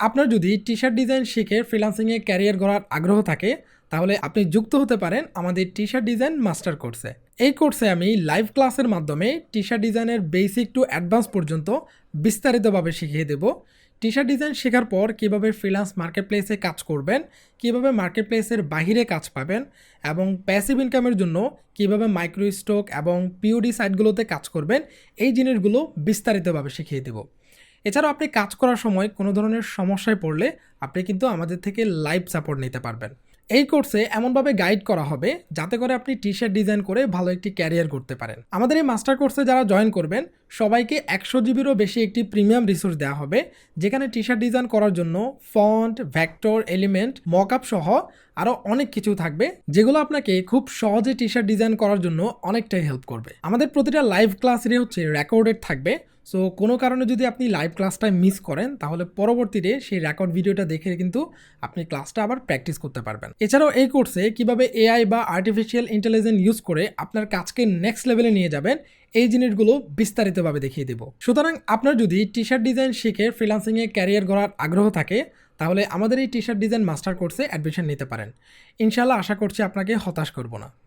আপনার যদি টি shirt design শিখে ফ্রিলান্সিংয়ে ক্যারিয়ার গড়ার আগ্রহ থাকে, তাহলে আপনি যুক্ত হতে পারেন আমাদের টি শার্ট ডিজাইন মাস্টার কোর্সে এই কোর্সে আমি লাইভ ক্লাসের মাধ্যমে টি শার্ট ডিজাইনের বেসিক টু অ্যাডভান্স পর্যন্ত বিস্তারিতভাবে শিখিয়ে দেব। টি শার্ট ডিজাইন শেখার পর কীভাবে ফ্রিল্যান্স মার্কেট প্লেসে কাজ করবেন, কীভাবে মার্কেট প্লেসের বাহিরে কাজ পাবেন, এবং প্যাসিভ ইনকামের জন্য কীভাবে মাইক্রো এবং পিওডি সাইটগুলোতে কাজ করবেন, এই জিনিসগুলো বিস্তারিতভাবে শিখিয়ে দেব। এছাড়াও আপনি কাজ করার সময় কোনো ধরনের সমস্যায় পড়লে আপনি কিন্তু আমাদের থেকে লাইভ সাপোর্ট নিতে পারবেন। এই কোর্সে এমনভাবে গাইড করা হবে যাতে করে আপনি টি শার্ট ডিজাইন করে ভালো একটি ক্যারিয়ার করতে পারেন। আমাদের এই মাস্টার কোর্সে যারা জয়েন করবেন, সবাইকে একশো জিবিরও বেশি একটি প্রিমিয়াম রিসোর্স দেওয়া হবে, যেখানে টি শার্ট ডিজাইন করার জন্য ফন্ট ভ্যাক্টর এলিমেন্ট মকআপ সহ আরও অনেক কিছু থাকবে, যেগুলো আপনাকে খুব সহজে টি শার্ট ডিজাইন করার জন্য অনেকটাই হেল্প করবে। আমাদের প্রতিটা লাইভ ক্লাসেরই হচ্ছে রেকর্ডেড থাকবে সো কোনো কারণে যদি আপনি লাইভ ক্লাসটা মিস করেন, তাহলে পরবর্তীতে সেই রেকর্ড ভিডিওটা দেখে কিন্তু আপনি ক্লাসটা আবার প্র্যাকটিস করতে পারবেন। এছাড়াও এই কোর্সে কীভাবে এআই বা আর্টিফিশিয়াল ইন্টেলিজেন্স ইউজ করে আপনার কাজকে নেক্সট লেভেলে নিয়ে যাবেন, এই জিনিসগুলো বিস্তারিতভাবে দেখিয়ে দেবো। সুতরাং আপনার যদি টি শার্ট ডিজাইন শিখে ফ্রিলান্সিংয়ে ক্যারিয়ার গড়ার আগ্রহ থাকে, তাহলে আমাদের এই টি শার্ট ডিজাইন মাস্টার কোর্সে অ্যাডমিশন নিতে পারেন। ইনশাল্লাহ আশা করছি আপনাকে হতাশ করব না।